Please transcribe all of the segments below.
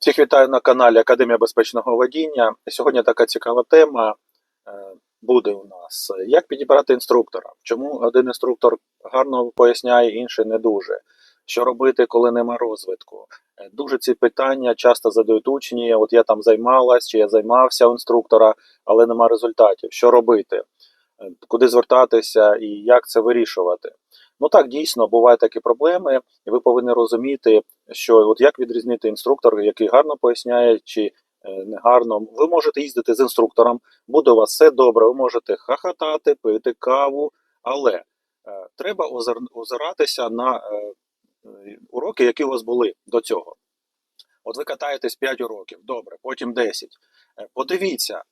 Всіх вітаю на каналі Академія безпечного водіння. Сьогодні така цікава тема е, буде у нас. Як підібрати інструктора? Чому один інструктор гарно поясняє, інший не дуже? Що робити, коли нема розвитку? Е, Дуже ці питання часто задають учні. От я там займалась, чи я займався у інструктора, але нема результатів. Що робити? Е, Куди звертатися і як це вирішувати? Ну так дійсно бувають такі проблеми, і ви повинні розуміти, що от як відрізнити інструктор, який гарно поясняє, чи е, не гарно. Ви можете їздити з інструктором, буде у вас все добре, ви можете хахатати, пити каву, але е, треба озиратися на е, уроки, які у вас були до цього. От ви катаєтесь 5 уроків, добре, потім 10. Е, Подивіться,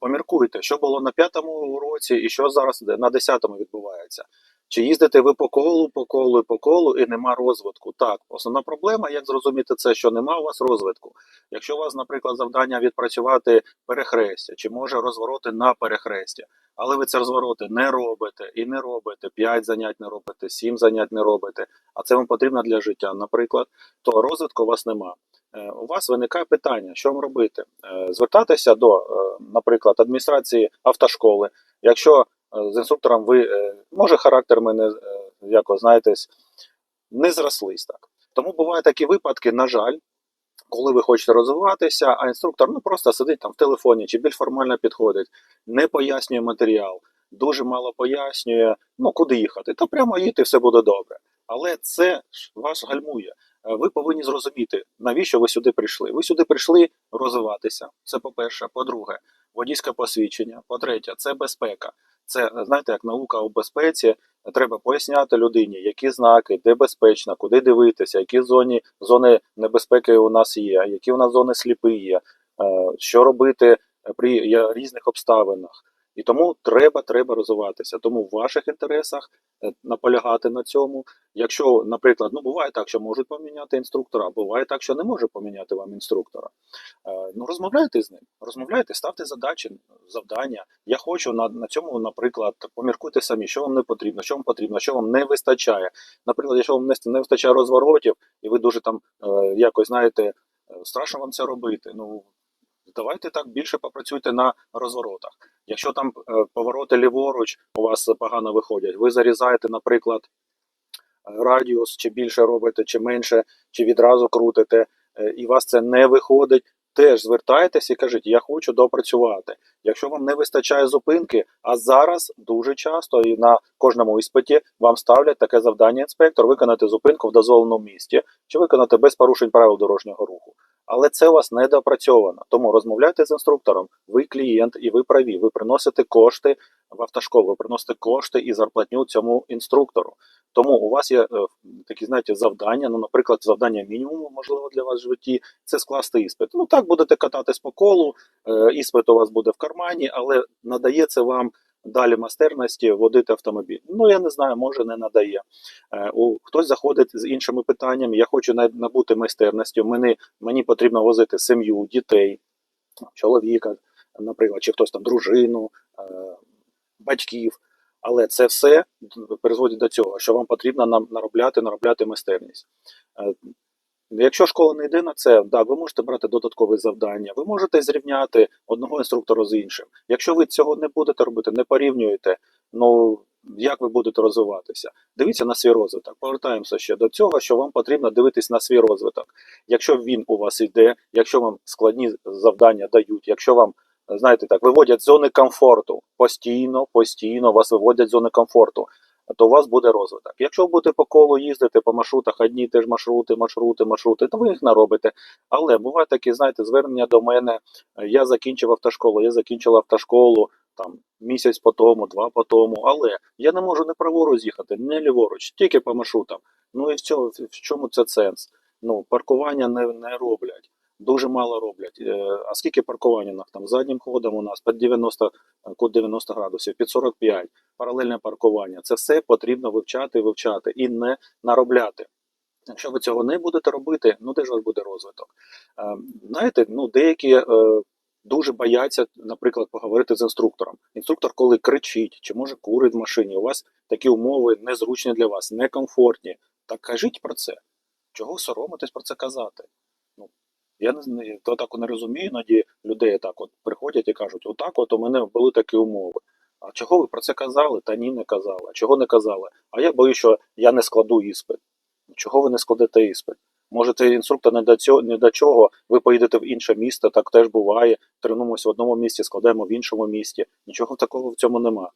поміркуйте, що було на п'ятому уроці і що зараз на десятому відбувається. Чи їздите ви по колу, по колу по колу і нема розвитку? Так, основна проблема, як зрозуміти це, що нема у вас розвитку. Якщо у вас, наприклад, завдання відпрацювати перехрестя, чи може розвороти на перехрестя, але ви це розвороти не робите і не робите, 5 занять не робите, 7 занять не робите, а це вам потрібно для життя, наприклад, то розвитку у вас нема. Е, У вас виникає питання, що вам робити? Е, Звертатися до, е, наприклад, адміністрації автошколи. Якщо з інструктором ви, е, може, характер мене, е, як ви не зрослись так. Тому бувають такі випадки, на жаль, коли ви хочете розвиватися, а інструктор ну просто сидить там в телефоні чи більш формально підходить, не пояснює матеріал, дуже мало пояснює, ну куди їхати, то прямо їдьте, все буде добре. Але це ж вас гальмує. Е, Ви повинні зрозуміти, навіщо ви сюди прийшли. Ви сюди прийшли розвиватися. Це по-перше. По-друге, водійське посвідчення. По-третє, це безпека. Це е, знаєте, як наука у безпеці. Треба поясняти людині, які знаки, де безпечно, куди дивитися, які зоні зони небезпеки у нас є, які у нас зони сліпи є, е, що робити при різних обставинах. І тому треба, треба розвиватися. Тому в ваших інтересах е, наполягати на цьому. Якщо, наприклад, ну буває так, що можуть поміняти інструктора, буває так, що не може поміняти вам інструктора. Е, Ну розмовляйте з ним, розмовляйте, ставте задачі, завдання. Я хочу на, на цьому, наприклад, поміркуйте самі, що вам не потрібно, що вам потрібно, що вам не вистачає. Наприклад, якщо вам не, вистачає розворотів, і ви дуже там е, якось знаєте, страшно вам це робити. Ну давайте так більше попрацюйте на розворотах. Якщо там е, повороти ліворуч у вас погано виходять, ви зарізаєте, наприклад, е, радіус, чи більше робите, чи менше, чи відразу крутите, е, і у вас це не виходить. Теж звертайтеся і кажіть, я хочу допрацювати. Якщо вам не вистачає зупинки, а зараз дуже часто і на кожному іспиті вам ставлять таке завдання інспектор виконати зупинку в дозволеному місці чи виконати без порушень правил дорожнього руху. Але це у вас не допрацьовано. Тому розмовляйте з інструктором. Ви клієнт і ви праві. Ви приносите кошти в автошколу, ви приносите кошти і зарплатню цьому інструктору. Тому у вас є е, такі, знаєте, завдання. Ну, наприклад, завдання мінімуму, можливо, для вас в житті це скласти іспит. Ну так будете кататись по колу, е, іспит у вас буде в кармані, але надається вам далі майстерності водити автомобіль. Ну я не знаю, може не надає. Е, у хтось заходить з іншими питаннями. Я хочу набути майстерності. Мені, мені потрібно возити сім'ю, дітей, чоловіка, наприклад, чи хтось там дружину, е, батьків. Але це все призводить до цього, що вам потрібно наробляти, наробляти майстерність. Якщо школа не йде на це, да, ви можете брати додаткові завдання, ви можете зрівняти одного інструктора з іншим. Якщо ви цього не будете робити, не порівнюєте, ну як ви будете розвиватися? Дивіться на свій розвиток. Повертаємося ще до цього, що вам потрібно дивитись на свій розвиток. Якщо він у вас йде, якщо вам складні завдання дають, якщо вам знаєте так, виводять зони комфорту постійно, постійно вас виводять з зони комфорту. То у вас буде розвиток. Якщо ви будете по колу їздити по маршрутах, одні ті ж маршрути, маршрути, маршрути, то ви їх наробите. Але буває такі, знаєте, звернення до мене. Я закінчив автошколу, я закінчила автошколу там місяць по тому, два по тому, але я не можу не праворуч їхати, не ліворуч, тільки по маршрутам. Ну і в цьому в чому це сенс? Ну, паркування не, не роблять. Дуже мало роблять. Е, А скільки паркування нас там заднім ходом у нас під 90, е, кут 90 градусів, під 45, паралельне паркування. Це все потрібно вивчати, вивчати і не наробляти. Якщо ви цього не будете робити, ну де ж у вас буде розвиток? Е, Знаєте, ну деякі е, дуже бояться, наприклад, поговорити з інструктором. Інструктор, коли кричить, чи може курить в машині, у вас такі умови незручні для вас, некомфортні. Так кажіть про це. Чого соромитись про це казати? Я не то так не розумію, іноді людей так от приходять і кажуть, отак от у мене були такі умови. А чого ви про це казали? Та ні, не казали. А чого не казали? А я боюсь, що я не складу іспит. Чого ви не складете іспит? Може, цей інструктор не до цього, не до чого, ви поїдете в інше місто, так теж буває. Тренуємося в одному місті, складаємо в іншому місті. Нічого такого в цьому нема.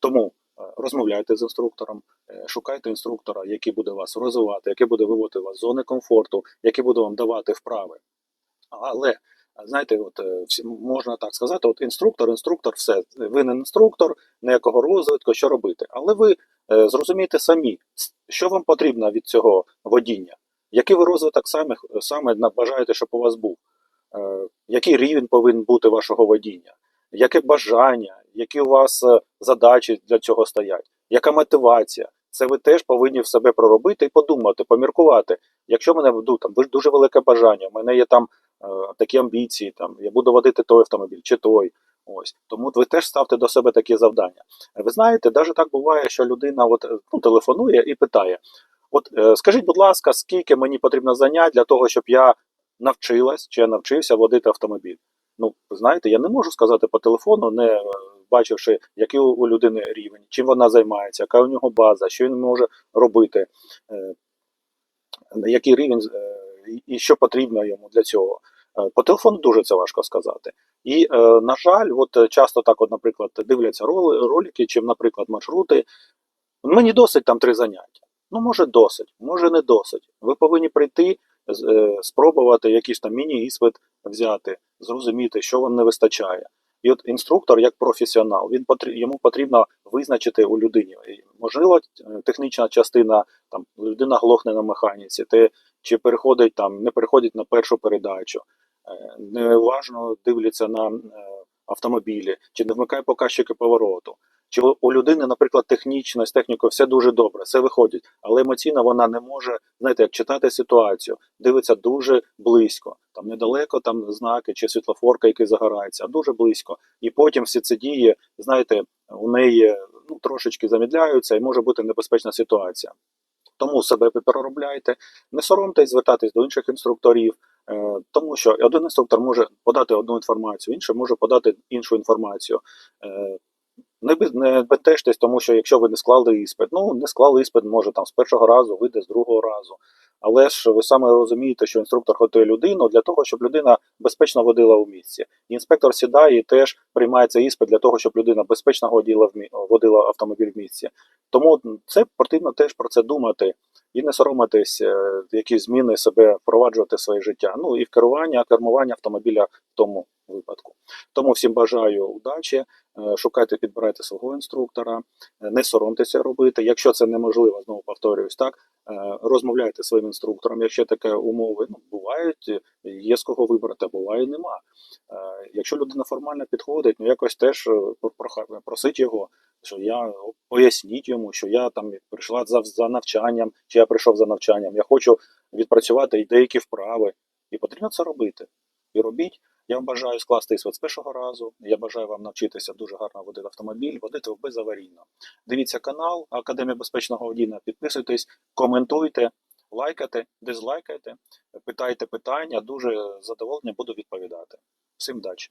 Тому розмовляйте з інструктором, е, шукайте інструктора, який буде вас розвивати, який буде виводити вас з зони комфорту, який буде вам давати вправи. Але знаєте, от е, можна так сказати: от інструктор, інструктор, все. Ви не інструктор, ніякого розвитку, що робити. Але ви е, зрозумієте самі, що вам потрібно від цього водіння, який ви розвиток саме, саме бажаєте, щоб у вас був, який рівень повинен бути вашого водіння, яке бажання, які у вас е, задачі для цього стоять, яка мотивація. Це ви теж повинні в себе проробити і подумати, поміркувати. Якщо в мене ну, там дуже велике бажання, в мене є там е, такі амбіції, там я буду водити той автомобіль чи той. Ось тому ви теж ставте до себе такі завдання. Ви знаєте, навіть так буває, що людина от, е, ну, телефонує і питає: От е, скажіть, будь ласка, скільки мені потрібно занять для того, щоб я навчилась чи я навчився водити автомобіль? Ну, знаєте, я не можу сказати по телефону, не е, бачивши, який у людини рівень, чим вона займається, яка у нього база, що він може робити, е, який рівень е, і- що потрібно йому для цього. Е, По телефону дуже це важко сказати. І, на жаль, от часто так, от, наприклад, дивляться ролики, чи, наприклад, маршрути. Мені досить там три заняття. Ну, може, досить, може, не досить. Ви повинні прийти, спробувати якийсь там міні-іспит взяти, зрозуміти, що вам не вистачає. І от інструктор, як професіонал, він йому потрібно визначити у людині. Можливо, е, технічна частина, там людина глохне на механіці, те, чи переходить там, не переходить на першу передачу, неважно неуважно дивляться на е, автомобілі, чи не вмикає показчики повороту. Чи у- людини, наприклад, технічно з технікою все дуже добре, все виходить, але емоційно вона не може, знаєте, як читати ситуацію, дивиться дуже близько, там недалеко там знаки чи світлофорка, який загорається, а дуже близько. І потім всі ці дії, знаєте, у неї ну, трошечки замідляються і може бути небезпечна ситуація. Тому себе переробляйте, не соромтесь звертатись до інших інструкторів, е, тому що один інструктор може подати одну інформацію, інший може подати іншу інформацію. Не, не бентежтесь, тому що якщо ви не склали іспит, ну не склали іспит, може там з першого разу, вийде з другого разу. Але ж ви саме розумієте, що інструктор готує людину для того, щоб людина безпечно водила у місці. Інспектор сідає і теж приймає цей іспит для того, щоб людина безпечно водила, автомобіль в місці. Тому це потрібно теж про це думати і не соромитись, е, якісь зміни себе впроваджувати в своє життя. Ну і в керування, кермування автомобіля в тому випадку. Тому всім бажаю удачі. Е, Шукайте, підбирайте свого інструктора, е, не соромтеся робити. Якщо це неможливо, знову повторююсь, так розмовляйте своїм інструктором. Якщо таке умови ну, бувають, е, є з кого вибрати, буває нема. Е, Якщо людина формально підходить, ну якось теж е, просить його, що я поясніть йому, що я там прийшла за, за навчанням, чи я прийшов за навчанням. Я хочу відпрацювати і деякі вправи, і потрібно це робити. І робіть. Я вам бажаю скласти іспит з першого разу. Я бажаю вам навчитися дуже гарно водити автомобіль, водити безаварійно. Дивіться канал Академія безпечного водіння, підписуйтесь, коментуйте, лайкайте, дизлайкайте, питайте питання. Дуже задоволення, буду відповідати. Всім удачі!